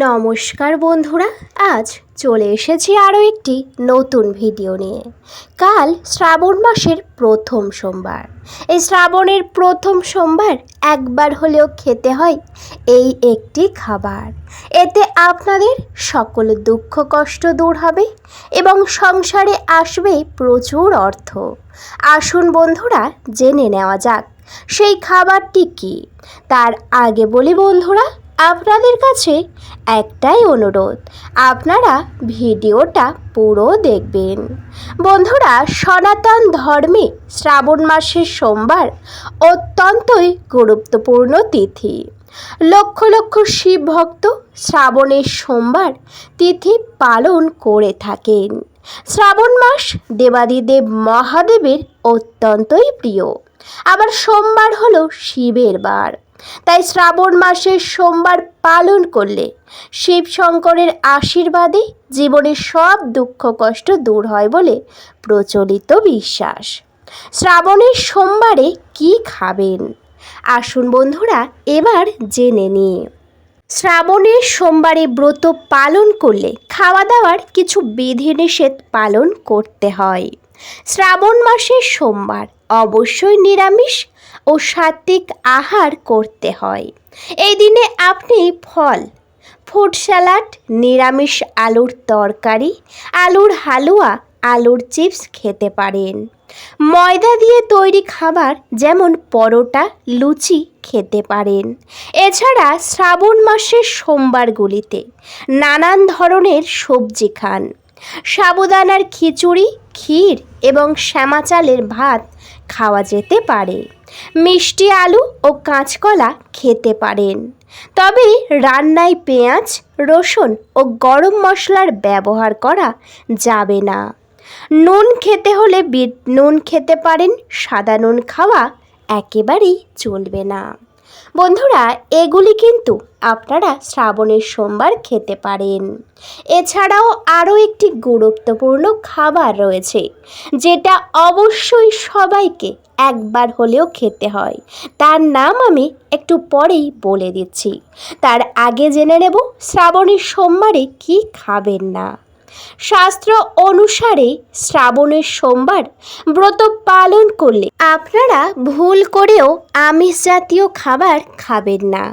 নমস্কার বন্ধুরা, আজ চলে এসেছি আরও একটি নতুন ভিডিও নিয়ে। কাল শ্রাবণ মাসের প্রথম সোমবার। এই শ্রাবণের প্রথম সোমবার একবার হলেও খেতে হয় এই একটি খাবার। এতে আপনাদের সকল দুঃখ, কষ্ট দূর হবে এবং সংসারে আসবে প্রচুর অর্থ। আসুন বন্ধুরা, জেনে নেওয়া যাক সেই খাবারটি কী? তার আগে বলি বন্ধুরা আপনাদের কাছে একটাই অনুরোধ, আপনারা ভিডিওটা পুরো দেখবেন। বন্ধুরা, সনাতন ধর্মে শ্রাবণ মাসের সোমবার অত্যন্তই গুরুত্বপূর্ণ তিথি। লক্ষ লক্ষ শিব ভক্ত শ্রাবণের সোমবার তিথি পালন করে থাকেন। শ্রাবণ মাস দেবাদিদেব মহাদেবের অত্যন্তই প্রিয়। আবার সোমবার হলো শিবের বার। তাই শ্রাবণ মাসের সোমবার পালন করলে শিব শঙ্করের আশীর্বাদে জীবনের সব দুঃখ কষ্ট দূর হয় বলে প্রচলিত বিশ্বাস। শ্রাবণের সোমবারে কি খাবেন? আসুন বন্ধুরা, এবার জেনে নিই। শ্রাবণের সোমবারে ব্রত পালন করলে খাওয়া দাওয়ার কিছু বিধিনিষেধ পালন করতে হয়। শ্রাবণ মাসের সোমবার অবশ্যই নিরামিষ ও সাত্বিক আহার করতে হয়। এই দিনে আপনি ফল ফুড স্যালাড, নিরামিষ আলুর তরকারি, আলুর হালুয়া, আলুর চিপস খেতে পারেন। ময়দা দিয়ে তৈরি খাবার যেমন পরোটা, লুচি খেতে পারেন। এছাড়া শ্রাবণ মাসের সোমবারগুলিতে নানান ধরনের সবজি খান। সাবুদানার খিচুড়ি, ক্ষীর এবং শ্যামা চালের ভাত খাওয়া যেতে পারে। মিষ্টি আলু ও কাঁচকলা খেতে পারেন। তবে রান্নায় পেঁয়াজ, রসুন ও গরম মশলার ব্যবহার করা যাবে না। নুন খেতে হলে নুন খেতে পারেন, সাদা নুন খাওয়া একেবারেই চলবে না। বন্ধুরা, এগুলি কিন্তু আপনারা শ্রাবণের সোমবার খেতে পারেন। এছাড়াও আরও একটি গুরুত্বপূর্ণ খাবার রয়েছে, যেটা অবশ্যই সবাইকে একবার হলেও খেতে হয়। তার নাম আমি একটু পরেই বলে দিচ্ছি। তার আগে জেনে নেব, শ্রাবণের সোমবারে কি খাবেন না। শাস্ত্র অনুসারে শ্রাবণের সোমবার ব্রত পালন করলে আপনারা ভুল করেও আমিষ জাতীয় খাবার খাবেন না।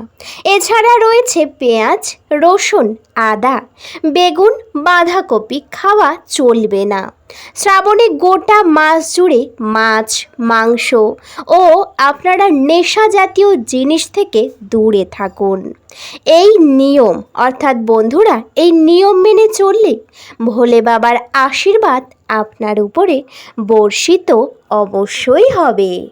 এছাড়া রয়েছে পেঁয়াজ রসুন, আদা, বেগুন, বাঁধাকপি খাওয়া চলবে না। শ্রাবণে গোটা মাস জুড়ে মাছ, মাংস ও আপনারা নেশা জাতীয় জিনিস থেকে দূরে থাকুন। এই নিয়ম, অর্থাৎ বন্ধুরা, এই নিয়ম মেনে চললে ভোলে বাবার আশীর্বাদ আপনার উপরে বর্ষিত অবশ্যই হবে।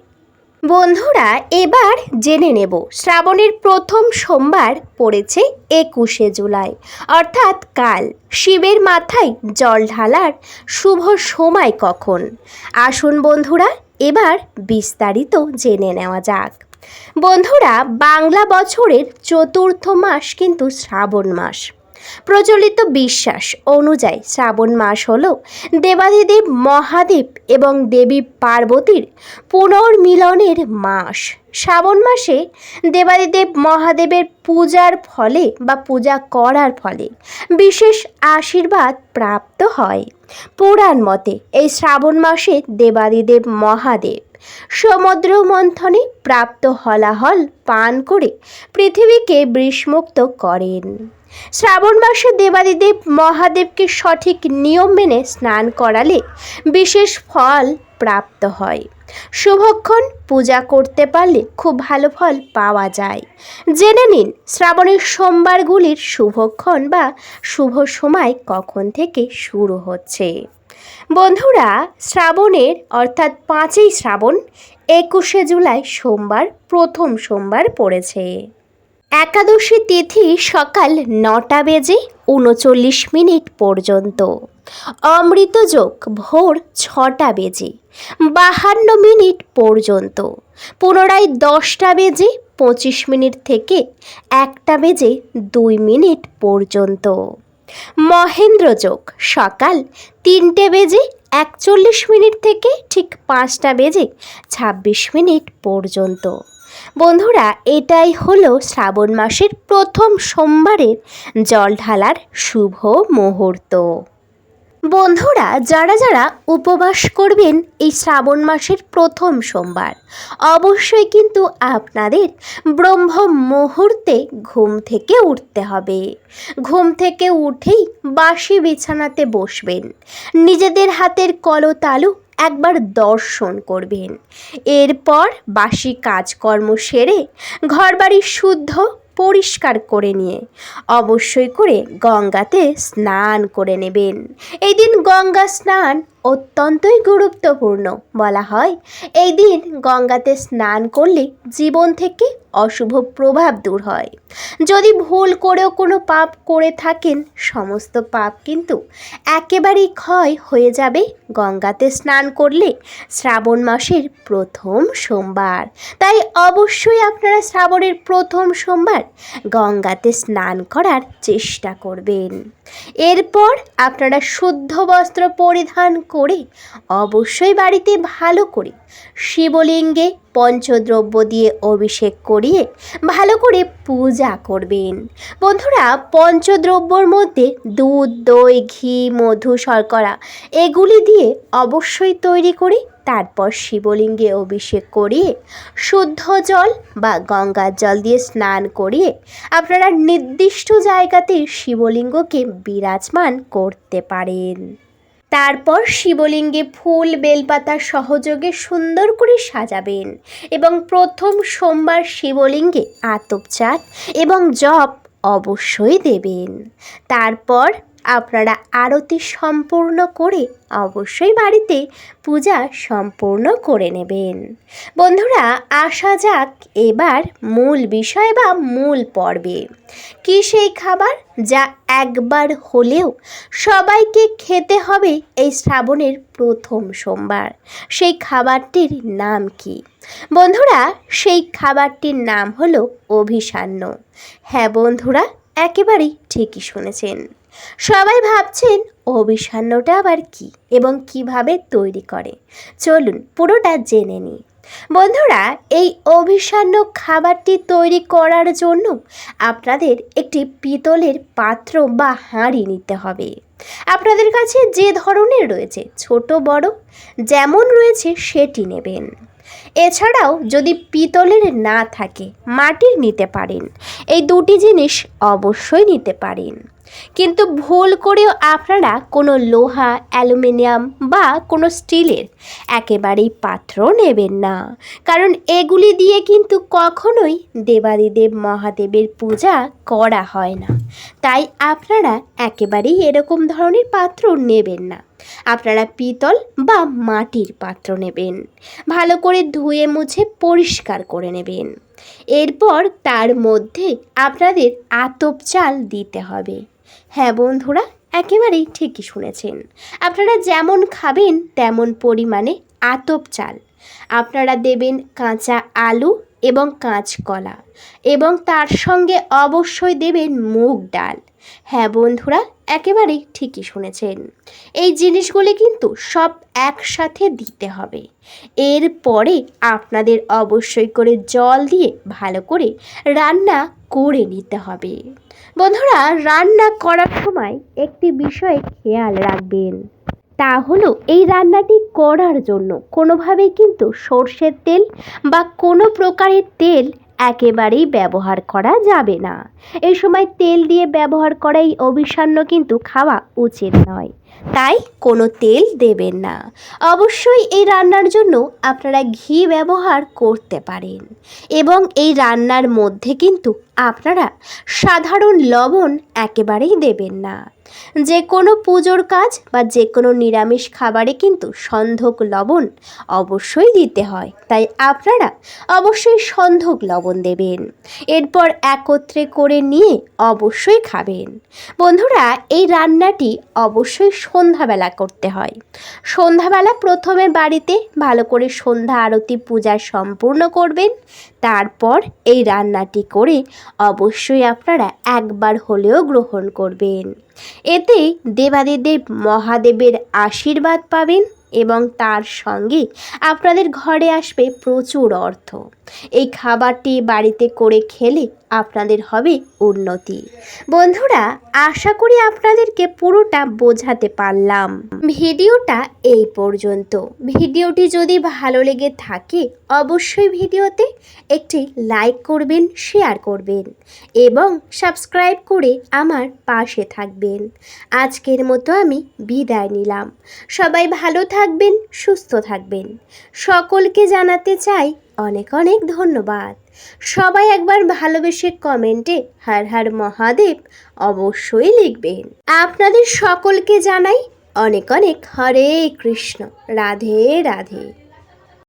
বন্ধুরা, এবার জেনে নেব। শ্রাবণের প্রথম সোমবার পড়েছে একুশে জুলাই। অর্থাৎ কাল। শিবের মাথায় জল ঢালার শুভ সময় কখন? আসুন বন্ধুরা, এবার বিস্তারিত জেনে নেওয়া যাক। বন্ধুরা, বাংলা বছরের চতুর্থ মাস কিন্তু শ্রাবণ মাস। প্রচলিত বিশ্বাস অনুযায়ী শ্রাবণ মাস হল দেবাদিদেব মহাদেব এবং দেবী পার্বতীর পুনর্মিলনের মাস। শ্রাবণ মাসে দেবাদিদেব মহাদেবের পূজার ফলে বা পূজা করার ফলে বিশেষ আশীর্বাদ প্রাপ্ত হয়। পুরাণ মতে এই শ্রাবণ মাসে দেবাদিদেব মহাদেব সমুদ্র মন্থনে প্রাপ্ত হলাহল পান করে পৃথিবীকে বিষমুক্ত করেন। শ্রাবণ মাসে দেবাদিদেব মহাদেবকে সঠিক নিয়ম মেনে স্নান করালে বিশেষ ফল প্রাপ্ত হয়। শুভক্ষণ পূজা করতে পারলে খুব ভালো ফল পাওয়া যায়। জেনে নিন শ্রাবণের সোমবারগুলির শুভক্ষণ বা শুভ সময় কখন থেকে শুরু হচ্ছে। বন্ধুরা, শ্রাবণের, অর্থাৎ পাঁচই শ্রাবণ, একুশে জুলাই সোমবার, প্রথম সোমবার পড়েছে। একাদশী তিথি সকাল নটা বেজে উনচল্লিশ মিনিট পর্যন্ত। অমৃতযোগ ভোর ছটা বেজে বাহান্ন মিনিট পর্যন্ত। পুনরায় দশটা বেজে পঁচিশ মিনিট থেকে একটা বেজে দুই মিনিট পর্যন্ত। মহেন্দ্রযোগ সকাল তিনটে বেজে একচল্লিশ মিনিট থেকে ঠিক পাঁচটা বেজে ছাব্বিশ মিনিট পর্যন্ত। বন্ধুরা, এটাই হলো শ্রাবণ মাসের প্রথম সোমবারের জল ঢালার শুভ মুহূর্ত। বন্ধুরা, যারা যারা উপবাস করবেন এই শ্রাবণ মাসের প্রথম সোমবার, অবশ্যই কিন্তু আপনাদের ব্রহ্ম মুহূর্তে ঘুম থেকে উঠতে হবে। ঘুম থেকে উঠেই বাসি বিছানাতে বসবেন। নিজেদের হাতের কলতালু একবার দর্শন করবেন। এরপর বাসি কাজকর্ম সেরে ঘরবাড়ি শুদ্ধ পরিষ্কার করে নিয়ে অবশ্যই করে গঙ্গাতে স্নান করে নেবেন। এই দিন গঙ্গা স্নান অত্যন্তই গুরুত্বপূর্ণ। বলা হয়, এই দিন গঙ্গাতে স্নান করলে জীবন থেকে অশুভ প্রভাব দূর হয়। যদি ভুল করেও কোনো পাপ করে থাকেন, সমস্ত পাপ কিন্তু একেবারেই ক্ষয় হয়ে যাবে। গঙ্গাতে স্নান করলে শ্রাবণ মাসের প্রথম সোমবার। তাই অবশ্যই আপনারা শ্রাবণের প্রথম সোমবার গঙ্গাতে স্নান করার চেষ্টা করবেন। এরপর আপনারা শুদ্ধ বস্ত্র পরিধান করে অবশ্যই বাড়িতে ভালো করে শিবলিঙ্গে পঞ্চদ্রব্য দিয়ে অভিষেক করিয়ে ভালো করে পূজা করবেন। বন্ধুরা, পঞ্চদ্রব্যর মধ্যে দুধ, দই, ঘি, মধু, শর্করা এগুলি দিয়ে অবশ্যই তৈরি করে তারপর শিবলিঙ্গে অভিষেক করিয়ে শুদ্ধ জল বা গঙ্গার জল দিয়ে স্নান করিয়ে আপনারা নির্দিষ্ট জায়গাতে শিবলিঙ্গকে বিরাজমান করতে পারেন। তারপর শিবলিঙ্গে ফুল বেলপাতা সহযোগে সুন্দর করে সাজাবেন এবং প্রথম সোমবার শিবলিঙ্গে আতপ চাল এবং জপ অবশ্যই দেবেন। তারপর আপনারা আরতি সম্পূর্ণ করে অবশ্যই বাড়িতে পূজা সম্পূর্ণ করে নেবেন। বন্ধুরা, আসা যাক এবার মূল বিষয় বা মূল পর্বে। কি সেই খাবার যা একবার হলেও সবাইকে খেতে হবে এই শ্রাবণের প্রথম সোমবার? সেই খাবারটির নাম কি? বন্ধুরা, সেই খাবারটির নাম হলো অভিসান্ন। হ্যাঁ বন্ধুরা, একেবারেই ঠিকই শুনেছেন। সবাই ভাবছেন অভিসান্নটা আবার কি এবং কীভাবে তৈরি করে? চলুন পুরোটা জেনে নিই। বন্ধুরা, এই অভিসান্ন খাবারটি তৈরি করার জন্য আপনাদের একটি পিতলের পাত্র বা হাঁড়ি নিতে হবে। আপনাদের কাছে যে ধরনের রয়েছে, ছোট, বড়, যেমন রয়েছে সেটি নেবেন। এছাড়াও যদি পিতলের না থাকে, মাটির নিতে পারেন। এই দুটি জিনিস অবশ্যই নিতে পারেন। কিন্তু ভুল করেও আপনারা কোনো লোহা, অ্যালুমিনিয়াম বা কোনো স্টিলের একেবারেই পাত্র নেবেন না। কারণ এগুলি দিয়ে কিন্তু কখনোই দেবাদিদেব মহাদেবের পূজা করা হয় না। তাই আপনারা একেবারেই এরকম ধরনের পাত্র নেবেন না। আপনারা পিতল বা মাটির পাত্র নেবেন। ভালো করে ধুয়ে মুছে পরিষ্কার করে নেবেন। এরপর তার মধ্যে আপনাদের আতপ চাল দিতে হবে। হ্যাঁ বন্ধুরা, একেবারেই ঠিকই শুনেছেন। আপনারা যেমন খাবেন, তেমন পরিমাণে আতপ চাল। আপনারা দেবেন কাঁচা আলু এবং কাঁচকলা এবং তার সঙ্গে অবশ্যই দেবেন মুগ ডাল। হ্যাঁ বন্ধুরা, একেবারেই ঠিকই শুনেছেন। এই জিনিসগুলি কিন্তু সব একসাথে দিতে হবে। এরপরে আপনাদের অবশ্যই করে জল দিয়ে ভালো করে রান্না করে নিতে হবে। বন্ধুরা, রান্না করার সময় একটি বিষয় খেয়াল রাখবেন। তা হলো, এই রান্নাটি করার জন্য কোনোভাবেই কিন্তু সর্ষের তেল বা কোনো প্রকারের তেল একেবারেই ব্যবহার করা যাবে না। এই সময় তেল দিয়ে ব্যবহার করাই অবিষান্ন কিন্তু খাওয়া উচিত নয়। তাই কোনো তেল দেবেন না। অবশ্যই এই রান্নার জন্য আপনারা ঘি ব্যবহার করতে পারেন এবং এই রান্নার মধ্যে কিন্তু আপনারা সাধারণ লবণ একেবারেই দেবেন না। যে কোনো পুজোর কাজ বা যে কোনো নিরামিষ খাবারে কিন্তু সন্ধক লবণ অবশ্যই দিতে হয়। তাই আপনারা অবশ্যই সন্ধক লবণ দেবেন। এরপর একত্রে করে নিয়ে অবশ্যই খাবেন। বন্ধুরা, এই রান্নাটি অবশ্যই সন্ধ্যাবেলা করতে হয়। সন্ধ্যাবেলা প্রথমে বাড়িতে ভালো করে সন্ধ্যা আরতি পূজা সম্পূর্ণ করবেন। তারপর এই রান্নাটি করে অবশ্যই আপনারা একবার হলেও গ্রহণ করবেন। এতে দেবাদিদেব মহাদেবের আশীর্বাদ পাবেন এবং তার সঙ্গে আপনাদের ঘরে আসবে প্রচুর অর্থ। এই খাবারটি বাড়িতে করে খেলে আপনাদের হবে উন্নতি। বন্ধুরা, আশা করি আপনাদেরকে পুরোটা বোঝাতে পারলাম। ভিডিওটা এই পর্যন্ত। ভিডিওটি যদি ভালো লেগে থাকে, অবশ্যই ভিডিওতে একটি লাইক করবেন, শেয়ার করবেন এবং সাবস্ক্রাইব করে আমার পাশে থাকবেন। আজকের মতো আমি বিদায় নিলাম। সবাই ভালো থাকবেন, সুস্থ থাকবেন। সকলকে জানাতে চাই অনেক অনেক ধন্যবাদ। সবাই একবার ভালোবেসে কমেন্টে হার হার মহাদেব অবশ্যই লিখবেন। আপনাদের সকলকে জানাই অনেক অনেক হরে কৃষ্ণ। রাধে রাধে।